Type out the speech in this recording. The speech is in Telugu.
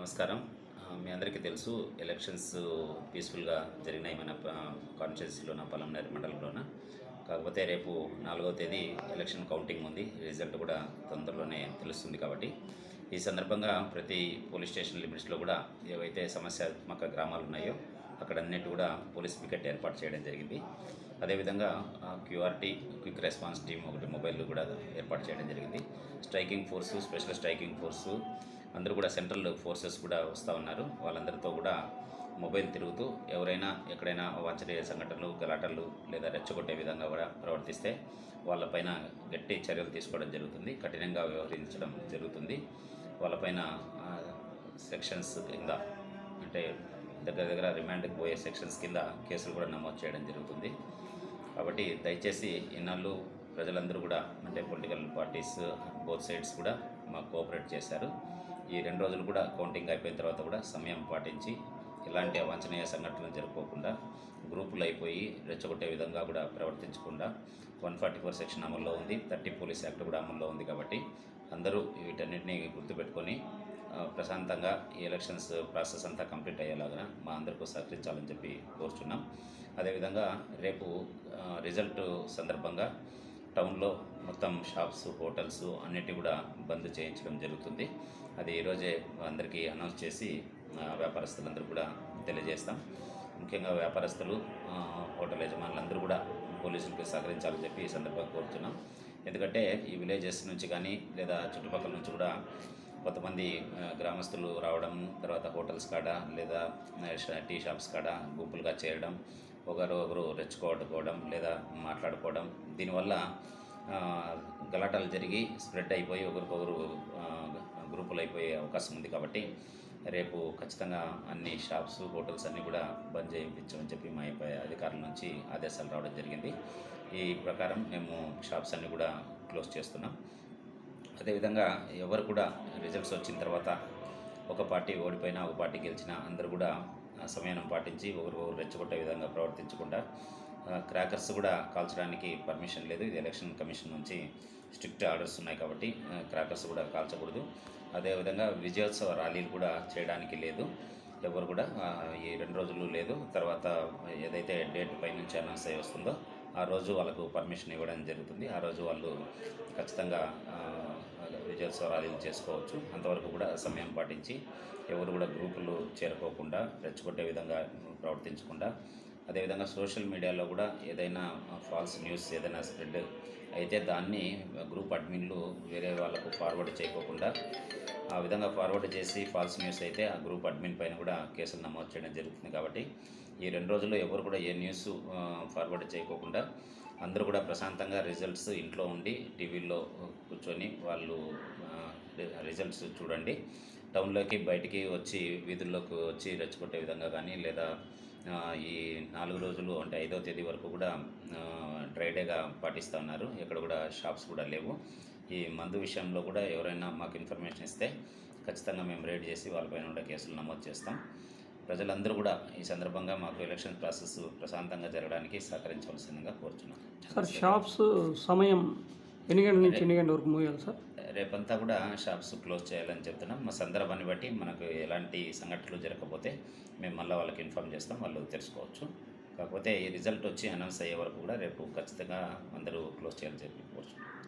నమస్కారం. మీ అందరికీ తెలుసు ఎలక్షన్స్ పీస్ఫుల్గా జరిగినాయి మన కాన్స్టిట్యున్సీలోన పలంనేరు మండలంలోన. కాకపోతే రేపు నాలుగో తేదీ ఎలక్షన్ కౌంటింగ్ ఉంది. రిజల్ట్ కూడా తొందరలోనే తెలుస్తుంది కాబట్టి. ఈ సందర్భంగా ప్రతి పోలీస్ స్టేషన్ లిమిట్స్లో కూడా ఏవైతే సమస్యాత్మక గ్రామాలు ఉన్నాయో అక్కడ అన్నిటి కూడా పోలీస్ పికెట్ ఏర్పాటు చేయడం జరిగింది. అదేవిధంగా క్యూఆర్టీ క్విక్ రెస్పాన్స్ టీమ్ ఒకటి మొబైల్ కూడా ఏర్పాటు చేయడం జరిగింది. Striking force special striking force అందరూ కూడా సెంట్రల్ ఫోర్సెస్ కూడా వస్తూ ఉన్నారు. వాళ్ళందరితో కూడా మొబైల్ తిరుగుతూ ఎవరైనా ఎక్కడైనా వాంఛనీయ సంఘటనలు గలాటలు లేదా రెచ్చగొట్టే విధంగా కూడా ప్రవర్తిస్తే వాళ్ళపైన గట్టి చర్యలు తీసుకోవడం జరుగుతుంది. కఠినంగా వ్యవహరించడం జరుగుతుంది. వాళ్ళపైన సెక్షన్స్ కింద అంటే దగ్గర దగ్గర రిమాండ్కి పోయే సెక్షన్స్ కింద కేసులు కూడా నమోదు చేయడం జరుగుతుంది. కాబట్టి దయచేసి ఇన్నాళ్ళు ప్రజలందరూ కూడా అంటే పొలిటికల్ పార్టీస్ బోత్ సైడ్స్ కూడా మాకు కోఆపరేట్ చేశారు. ఈ రెండు రోజులు కూడా కౌంటింగ్ అయిపోయిన తర్వాత కూడా సమయం పాటించి ఎలాంటి అవాంఛనీయ సంఘటనలు జరుపుకోకుండా గ్రూపులు అయిపోయి రెచ్చగొట్టే విధంగా కూడా ప్రవర్తించకుండా వన్ ఫార్టీ ఫోర్ సెక్షన్ అమల్లో ఉంది. థర్టీ పోలీస్ యాక్ట్ కూడా అమల్లో ఉంది కాబట్టి అందరూ వీటన్నిటిని గుర్తుపెట్టుకొని ప్రశాంతంగా ఈ ఎలక్షన్స్ ప్రాసెస్ అంతా కంప్లీట్ అయ్యేలాగా మా అందరికీ సహకరించాలని చెప్పి కోరుచున్నాం. అదేవిధంగా రేపు రిజల్ట్ సందర్భంగా టౌన్లో మొత్తం షాప్స్ హోటల్స్ అన్నిటి కూడా బంద్ చేయించడం జరుగుతుంది. అది ఈరోజే అందరికీ అనౌన్స్ చేసి వ్యాపారస్తులందరూ కూడా తెలియజేస్తాం. ముఖ్యంగా వ్యాపారస్తులు హోటల్ యజమానులందరూ కూడా పోలీసులకు సహకరించాలని చెప్పి ఈ సందర్భంగా కోరుతున్నాం. ఎందుకంటే ఈ విలేజెస్ నుంచి కానీ లేదా చుట్టుపక్కల నుంచి కూడా కొంతమంది గ్రామస్తులు రావడం తర్వాత హోటల్స్ కాడ లేదా టీ షాప్స్ కాడ గుంపులుగా చేరడం ఒకరు ఒకరు రెచ్చుకోవడం లేదా మాట్లాడుకోవడం దీనివల్ల గలాటాలు జరిగి స్ప్రెడ్ అయిపోయి ఒకరికొకరు గ్రూపులు అయిపోయే అవకాశం ఉంది కాబట్టి రేపు ఖచ్చితంగా అన్ని షాప్స్ హోటల్స్ అన్నీ కూడా బంద్ చేయించమని చెప్పి మా అధికారుల నుంచి ఆదేశాలు రావడం జరిగింది. ఈ ప్రకారం మేము షాప్స్ అన్నీ కూడా క్లోజ్ చేస్తున్నాం. అదేవిధంగా ఎవరు కూడా రిజల్ట్స్ వచ్చిన తర్వాత ఒక పార్టీ ఓడిపోయినా ఒక పార్టీ గెలిచినా అందరూ కూడా సమయాన్ని పాటించి ఒకరికొకరు రెచ్చగొట్టే విధంగా ప్రవర్తించకుండా క్రాకర్స్ కూడా కాల్చడానికి పర్మిషన్ లేదు. ఇది ఎలక్షన్ కమిషన్ నుంచి స్ట్రిక్ట్ ఆర్డర్స్ ఉన్నాయి కాబట్టి క్రాకర్స్ కూడా కాల్చకూడదు. అదేవిధంగా విజయోత్సవ ర్యాలీలు కూడా చేయడానికి లేదు. ఎవరు కూడా ఈ రెండు రోజులు లేదు. తర్వాత ఏదైతే డేట్ పై నుంచి అనౌన్స్ అయ్యి వస్తుందో ఆ రోజు వాళ్ళకు పర్మిషన్ ఇవ్వడం జరుగుతుంది. ఆ రోజు వాళ్ళు ఖచ్చితంగా విజయోత్సవ ర్యాలీలు చేసుకోవచ్చు. అంతవరకు కూడా సమయం పాటించి ఎవరు కూడా గ్రూపులు చేరుకోకుండా రెచ్చగొట్టే విధంగా ప్రవర్తించకుండా అదేవిధంగా సోషల్ మీడియాలో కూడా ఏదైనా ఫాల్స్ న్యూస్ ఏదైనా స్ప్రెడ్ అయితే దాన్ని గ్రూప్ అడ్మిన్లు వేరే వాళ్ళకు ఫార్వర్డ్ చేయకోకుండా ఆ విధంగా ఫార్వర్డ్ చేసి ఫాల్స్ న్యూస్ అయితే ఆ గ్రూప్ అడ్మిన్ పైన కూడా కేసులు నమోదు చేయడం జరుగుతుంది కాబట్టి ఈ రెండు రోజుల్లో ఎవరు కూడా ఏ న్యూస్ ఫార్వర్డ్ చేయకోకుండా అందరూ కూడా ప్రశాంతంగా రిజల్ట్స్ ఇంట్లో ఉండి టీవీల్లో కూర్చొని వాళ్ళు రిజల్ట్స్ చూడండి. టౌన్లోకి బయటికి వచ్చి వీధుల్లోకి వచ్చి రెచ్చగొట్టే విధంగా కానీ లేదా ఈ నాలుగు రోజులు అంటే ఐదో తేదీ వరకు కూడా ఆ, డ్రై డేగా పాటిస్తూ ఉన్నారు. ఎక్కడ కూడా షాప్స్ కూడా లేవు. ఈ మందు విషయంలో కూడా ఎవరైనా మాకు ఇన్ఫర్మేషన్ ఇస్తే ఖచ్చితంగా మేము రేడ్ చేసి వాళ్ళపైన కూడా కేసులు నమోదు చేస్తాం. ప్రజలందరూ కూడా ఈ సందర్భంగా మాకు ఎలక్షన్ ప్రాసెస్ ప్రశాంతంగా జరగడానికి సహకరించవలసిందిగా కోరుతున్నాం సార్ షాప్స్ సమయం ఎన్ని గంటల నుంచి ఎన్ని గంటల వరకు మూయాలి సార్? రేపంతా కూడా షాప్స్ క్లోజ్ చేయాలని చెప్తున్నాం. మా సందర్భాన్ని బట్టి మనకు ఎలాంటి సంఘటనలు జరగకపోతే మేము మళ్ళీ వాళ్ళకి ఇన్ఫామ్ చేస్తాం వాళ్ళు తెలుసుకోవచ్చు. కాకపోతే ఈ రిజల్ట్ వచ్చి అనౌన్స్ అయ్యే వరకు కూడా రేపు ఖచ్చితంగా అందరూ క్లోజ్ చేయాలని చెప్పి కోరుచున్నాం.